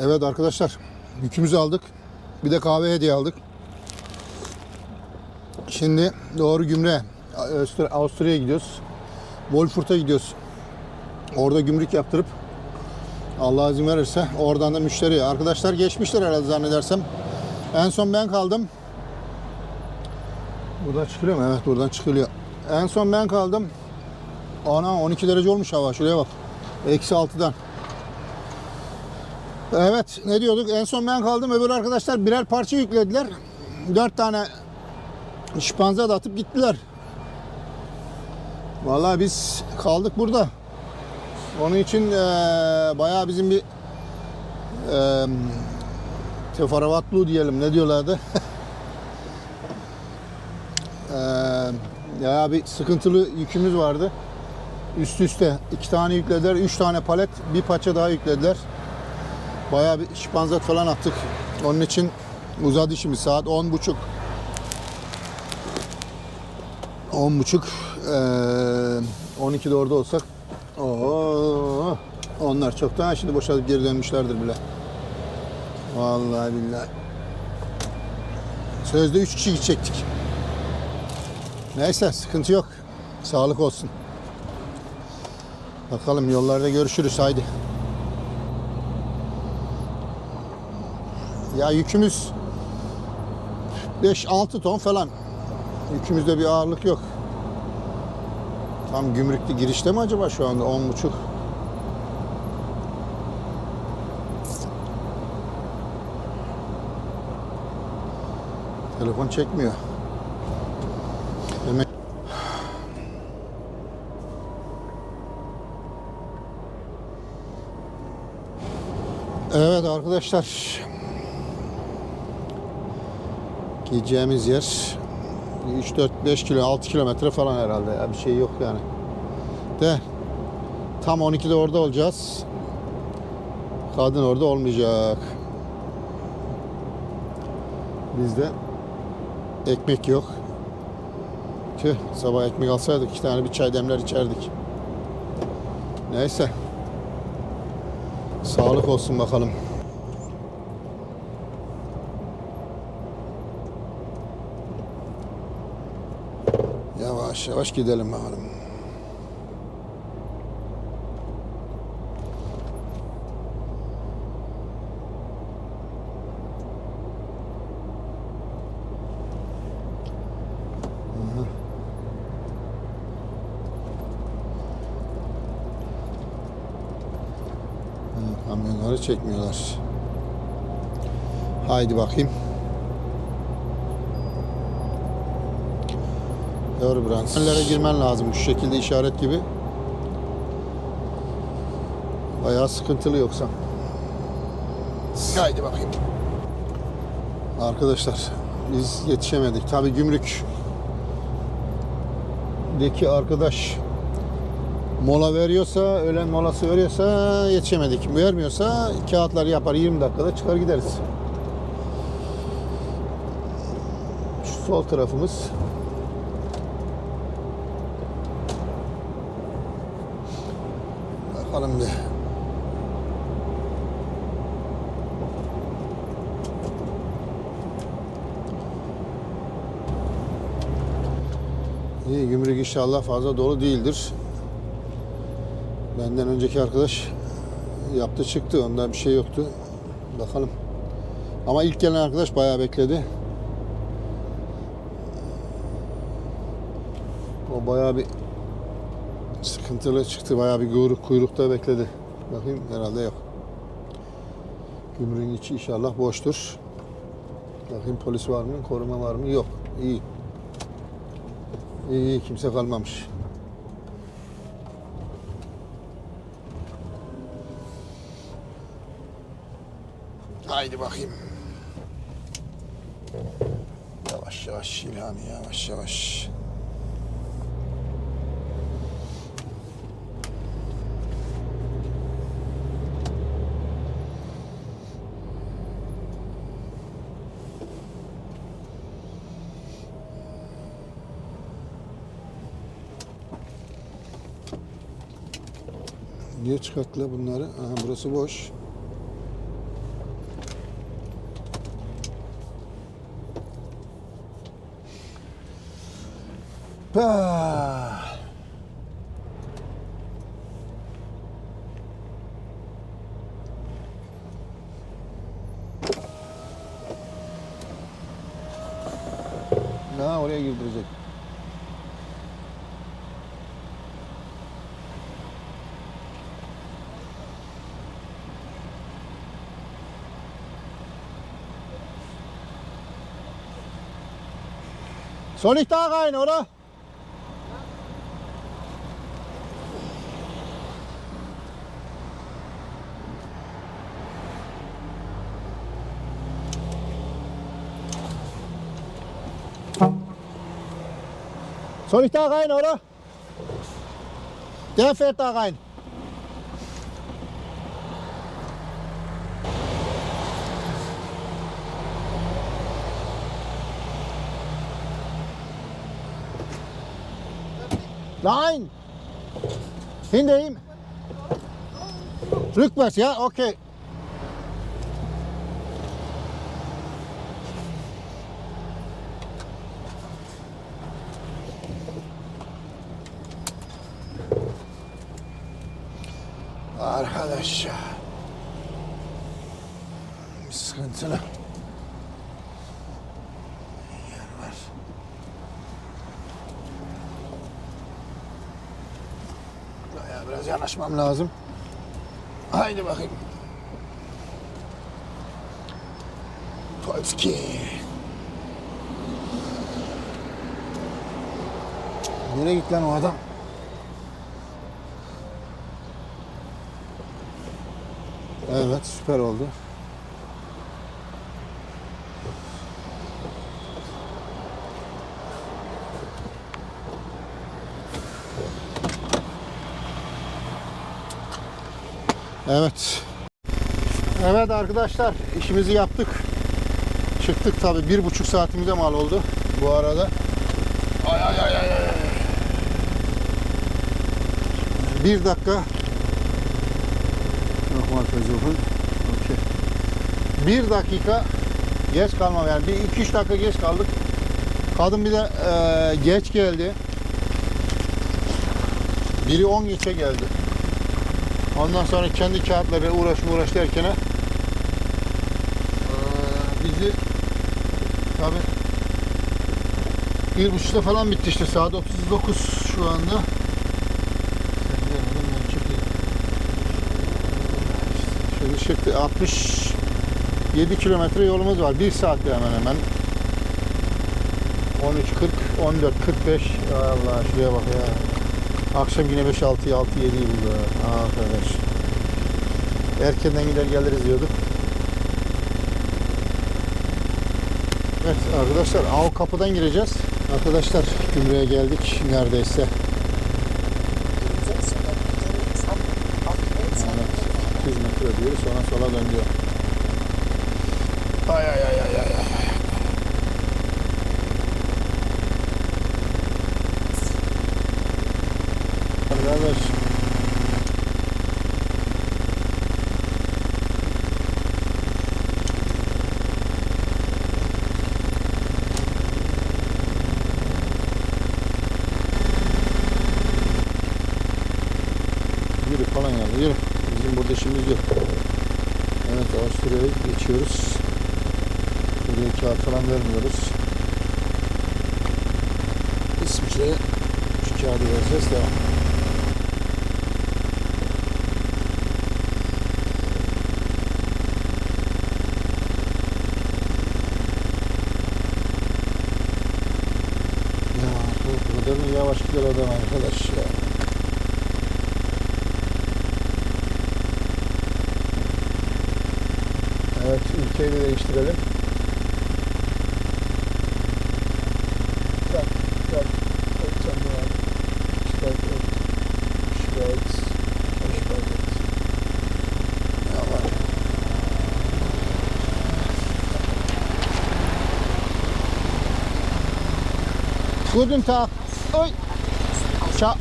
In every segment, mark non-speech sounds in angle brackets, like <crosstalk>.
Evet arkadaşlar yükümüzü aldık. Bir de kahve hediye aldık. Şimdi doğru gümrüğe Avustur- Avusturya'ya gidiyoruz. Wolfurt'a gidiyoruz. Orada gümrük yaptırıp Allah izin verirse oradan da müşteri. Arkadaşlar geçmişler herhalde zannedersem. En son ben kaldım. Buradan çıkılıyor mu? Evet buradan çıkılıyor. En son ben kaldım. Ana 12 derece olmuş hava. Şuraya bak. Eksi 6'dan. Evet ne diyorduk? En son ben kaldım. Öbür arkadaşlar birer parça yüklediler. Dört tane şpanza da atıp gittiler. Vallahi biz kaldık burada. Onun için eee bayağı bizim bir eee teferruatlı diyelim ne diyorlardı. <laughs> Eee ya bir sıkıntılı yükümüz vardı. Üst üste iki tane yüklediler, üç tane palet, bir parça daha yüklediler. Bayağı bir şpanzat falan attık. Onun için uzadı işimiz saat on buçuk. On buçuk. Eee 12'de orada olsak. Oo, onlar çoktan şimdi boşalıp geri dönmüşlerdir bile. Vallahi billahi. Sözde üç kişi gidecektik. Neyse sıkıntı yok. Sağlık olsun. Bakalım yollarda görüşürüz haydi. Ya yükümüz 5-6 ton falan. Yükümüzde bir ağırlık yok. Tam gümrükte girişte mi acaba şu anda 10 buçuk? Telefon çekmiyor. Demek Evet arkadaşlar. Gideceğimiz yer 3 4 5 kilo 6 kilometre falan herhalde ya bir şey yok yani. De tam 12'de orada olacağız. Kadın orada olmayacak. Bizde ekmek yok. Tüh sabah ekmek alsaydık iki tane bir çay demler içerdik. Neyse. Sağlık olsun bakalım. Yavaş yavaş gidelim bakalım. Kamyonları çekmiyorlar. Haydi bakayım. Doğru Brans. Yerlere girmen lazım şu şekilde işaret gibi. Bayağı sıkıntılı yoksa. Haydi bakayım. Arkadaşlar biz yetişemedik. Tabi gümrük deki arkadaş mola veriyorsa, öğlen molası veriyorsa yetişemedik. Vermiyorsa kağıtları yapar 20 dakikada çıkar gideriz. Şu sol tarafımız Bakalım bir. İyi gümrük inşallah fazla dolu değildir. Benden önceki arkadaş yaptı çıktı. Onda bir şey yoktu. Bakalım. Ama ilk gelen arkadaş bayağı bekledi. O bayağı bir sıkıntılı çıktı. Bayağı bir kuyruk, kuyrukta bekledi. Bakayım herhalde yok. Gümrüğün içi inşallah boştur. Bakayım polis var mı, koruma var mı? Yok. İyi. İyi, iyi. kimse kalmamış. Haydi bakayım. Yavaş yavaş İlhami yavaş yavaş. Niye çıkarttılar bunları? Aha, burası boş. Bah. Ha oraya girdirecek. Soll ich da rein, oder? Soll ich da rein, oder? Der fährt da rein. Nein! Hinter ihm! Rückwärts, ja? Okay. Arkadaş ya. Sıkıntılı. Yer var. Bayağı biraz yanaşmam lazım. Haydi bakayım. Polski. Nereye gitti lan o adam? Evet süper oldu. Evet. Evet arkadaşlar işimizi yaptık. Çıktık tabi bir buçuk saatimize mal oldu bu arada. Ay ay ay ay. Bir dakika. Nochmal versuchen. Okay. Bir dakika geç kalmam yani bir iki üç dakika geç kaldık. Kadın bir de e, geç geldi. Biri 10 geçe geldi. Ondan sonra kendi kağıtları uğraş uğraş derken eee, bizi tabi bir buçukta falan bitti işte saat 39 şu anda. Şöyle çıktı 67 kilometre yolumuz var. Bir saatte hemen hemen. 13.40, 14.45. Allah şuraya bak ya. Akşam yine 5 6 6 7 buldu. Arkadaş. Erkenden gider geliriz diyorduk. Evet arkadaşlar av kapıdan gireceğiz. Arkadaşlar Gümrüğe geldik neredeyse. In 600 Metern auf Evet, 200 metre diyor sonra sola dön diyor. Ay ay ay ay ay. ay. Arkadaş. Yürü falan yani yürü. Bizim burada işimiz yok. Evet Avusturya'ya geçiyoruz. Buraya kağıt falan vermiyoruz. İsviçre'ye şu kağıdı vereceğiz devam. Ya bu kadar yavaş gider adam arkadaş ya. Evet, ülkeyi de değiştirelim. Schweiz, Schweiz, Schweiz. Ja, var. Guten Tag. Oi. Ciao.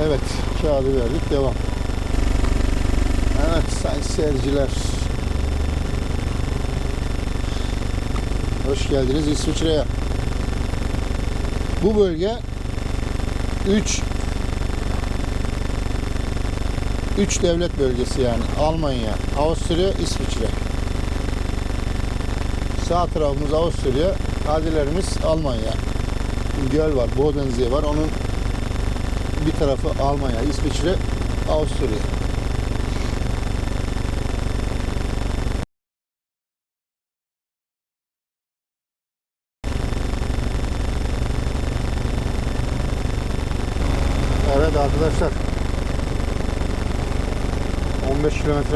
Evet, kağıdı verdik. Devam. Evet sayın seyirciler. Hoş geldiniz İsviçre'ye. Bu bölge 3 3 devlet bölgesi yani. Almanya, Avusturya, İsviçre. Sağ tarafımız Avusturya, adilerimiz Almanya. Göl var, Bodensee var. Onun bir tarafı Almanya, İsviçre, Avusturya.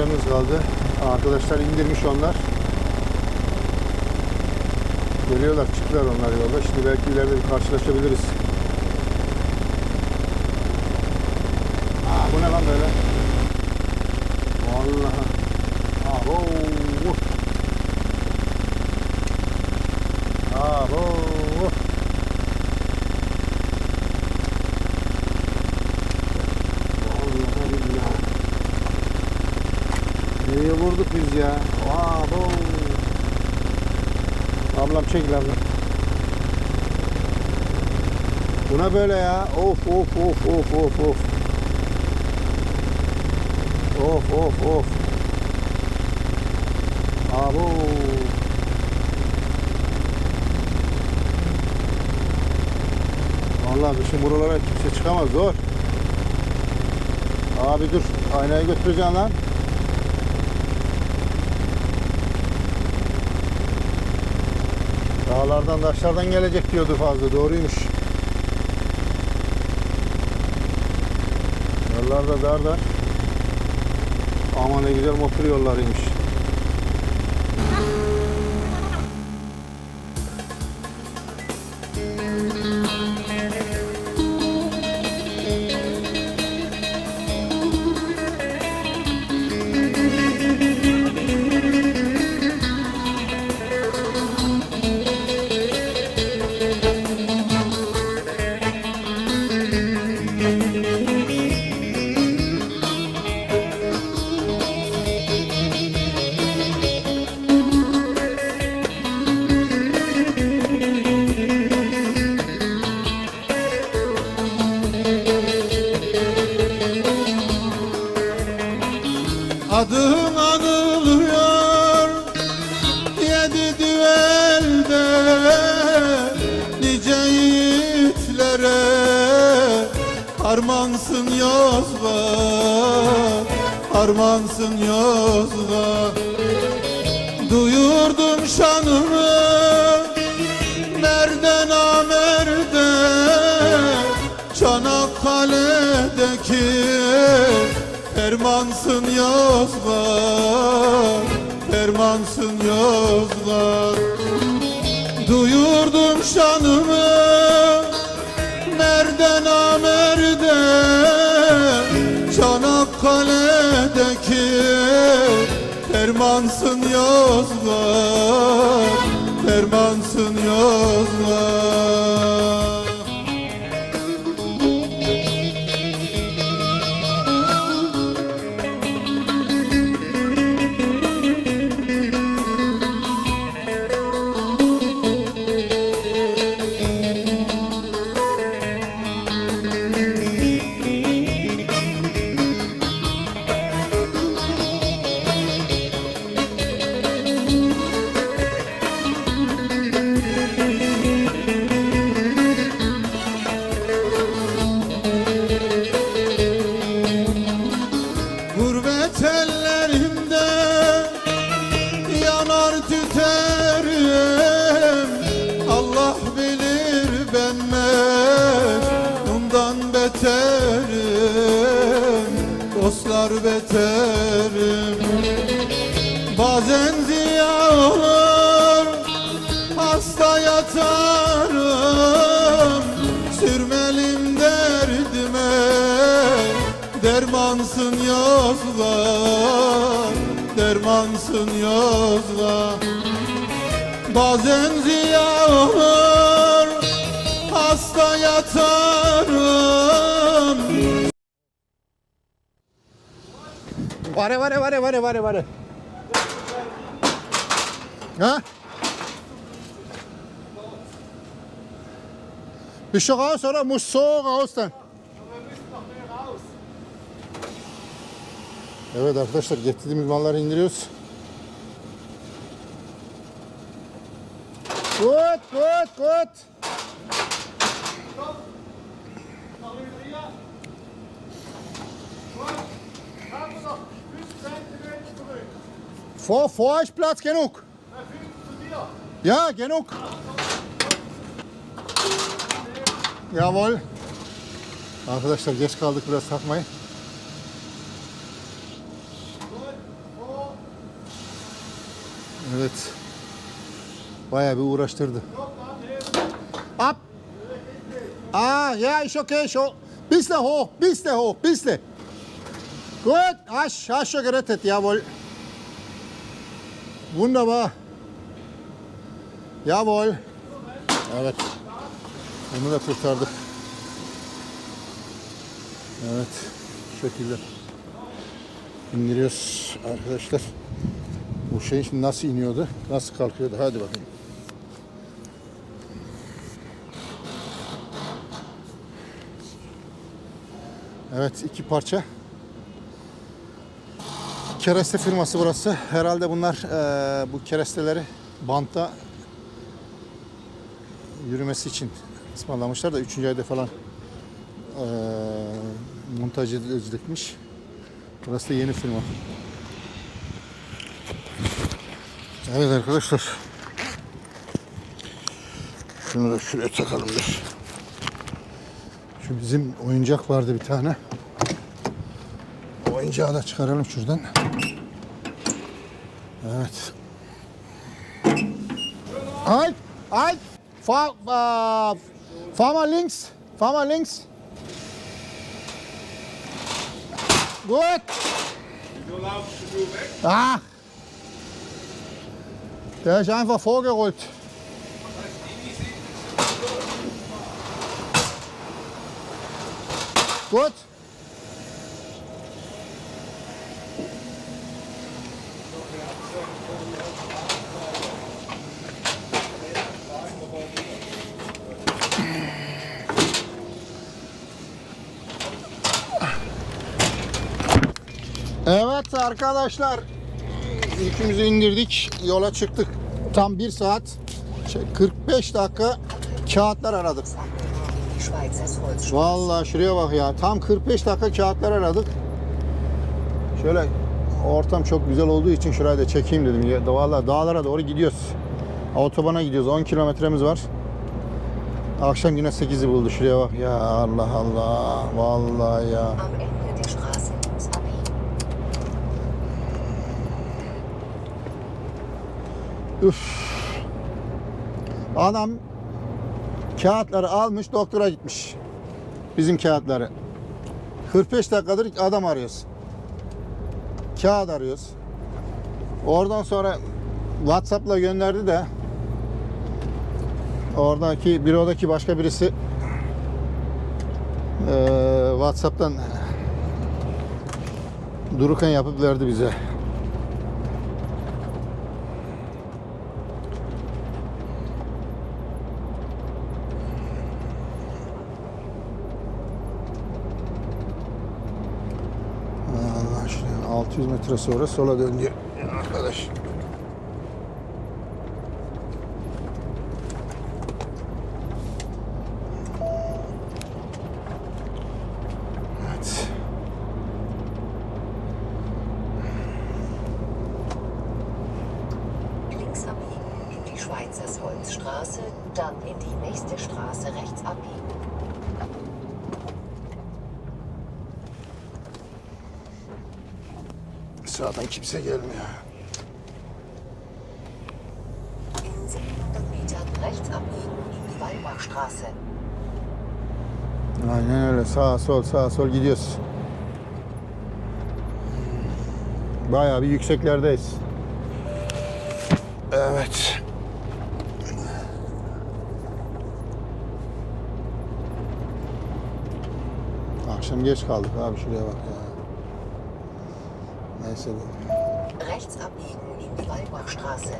15 kilometremiz kaldı. Arkadaşlar indirmiş onlar. Geliyorlar, çıktılar onlar yolda. Şimdi belki ileride bir karşılaşabiliriz. Aa, bu ne lan böyle? Vallahi. Abo. Abo. Vallahi billahi. Nereye vurduk biz ya? Abo. Ablam çekil ablam. Buna böyle ya. Of of of of of of. Of of of. Abo. Vallahi kışın buralara kimse çıkamaz zor. Abi dur aynayı götüreceğim lan. Dağlardan taşlardan gelecek diyordu fazla doğruymuş. Yollar da dar dar. Ama ne güzel motor yollarıymış. Çanakkale'deki Fermansın Yozgat Fermansın Yozgat Duyurdum şanını Nereden amerde Çanakkale'deki Fermansın Yozgat Fermansın Yozgat Dermansın yozlar, dermansın yozlar Bazen ziya hasta yatarım. Vare vare vare vare vare vare. Ha? Vi kjører, så er det Mossor Evet arkadaşlar getirdiğimiz malları indiriyoruz. Gut, gut, gut. Vor, vor ist Platz genug. Ja, genug. Jawohl. Arkadaşlar geç kaldık biraz takmayın. Evet. Bayağı bir uğraştırdı. Up. Ah, ja, ist okay, schon. Bisschen hoch, bisschen hoch, bisschen. Gut, hast, hast schon gerettet, jawohl. Wunderbar. Jawohl. Evet. Bunu da kurtardık. Evet. Şu şekilde indiriyoruz arkadaşlar. Şey şimdi nasıl iniyordu? Nasıl kalkıyordu? Hadi bakayım. Evet iki parça. Kereste firması burası. Herhalde bunlar eee, bu keresteleri bantta yürümesi için ısmarlamışlar da 3. ayda falan eee montaj edilmiş. Burası da yeni firma. Evet arkadaşlar. Şunu da şuraya takalım dur. Şu bizim oyuncak vardı bir tane. Oyuncağı da çıkaralım şuradan. Evet. Halt! Halt! Fahr, äh, fahr mal links. Fahr mal links. Gut. Ah. Der ist einfach vorgerollt. Gut. Evet arkadaşlar. Yükümüzü indirdik. Yola çıktık. Tam 1 saat şey, 45 dakika kağıtlar aradık. Vallahi şuraya bak ya. Tam 45 dakika kağıtlar aradık. Şöyle ortam çok güzel olduğu için şurayı da çekeyim dedim. Vallahi dağlara doğru gidiyoruz. Otobana gidiyoruz. 10 kilometremiz var. Akşam yine 8'i buldu. Şuraya bak ya. Allah Allah. Vallahi ya. Adam kağıtları almış doktora gitmiş. Bizim kağıtları. 45 dakikadır adam arıyoruz. Kağıt arıyoruz. Oradan sonra WhatsApp'la gönderdi de oradaki bürodaki başka birisi eee, WhatsApp'tan Durukan yapıp verdi bize. 500 metre sonra sola dön diyor. Arkadaş. İn die Walbachstraße. Aynen öyle. Sağ sol sağ sol gidiyoruz. Bayağı bir yükseklerdeyiz. Evet. Akşam geç kaldık abi şuraya bak ya. Neyse. Rechts abbiegen in die Weimarstraße.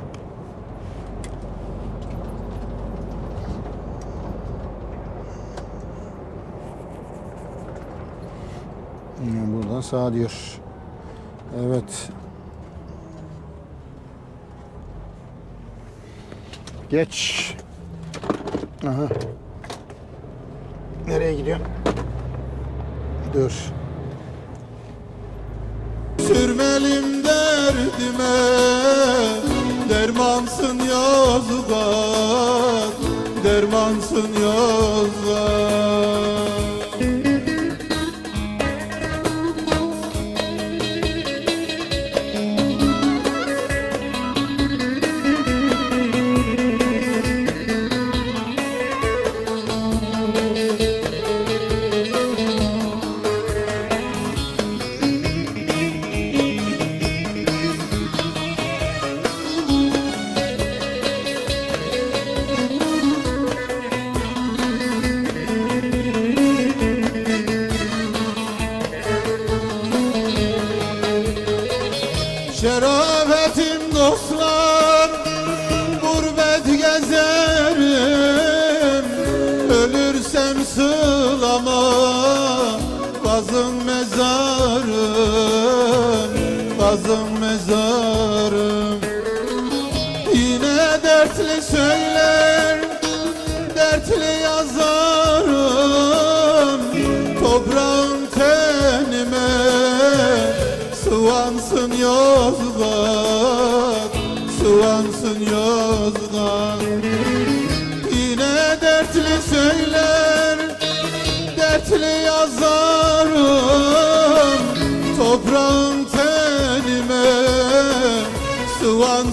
Yani buradan sağ diyor. Evet. Geç. Aha. Nereye gidiyor? Dur. Sürmelim derdime Dermansın yozgat Dermansın yozgat mezar Роман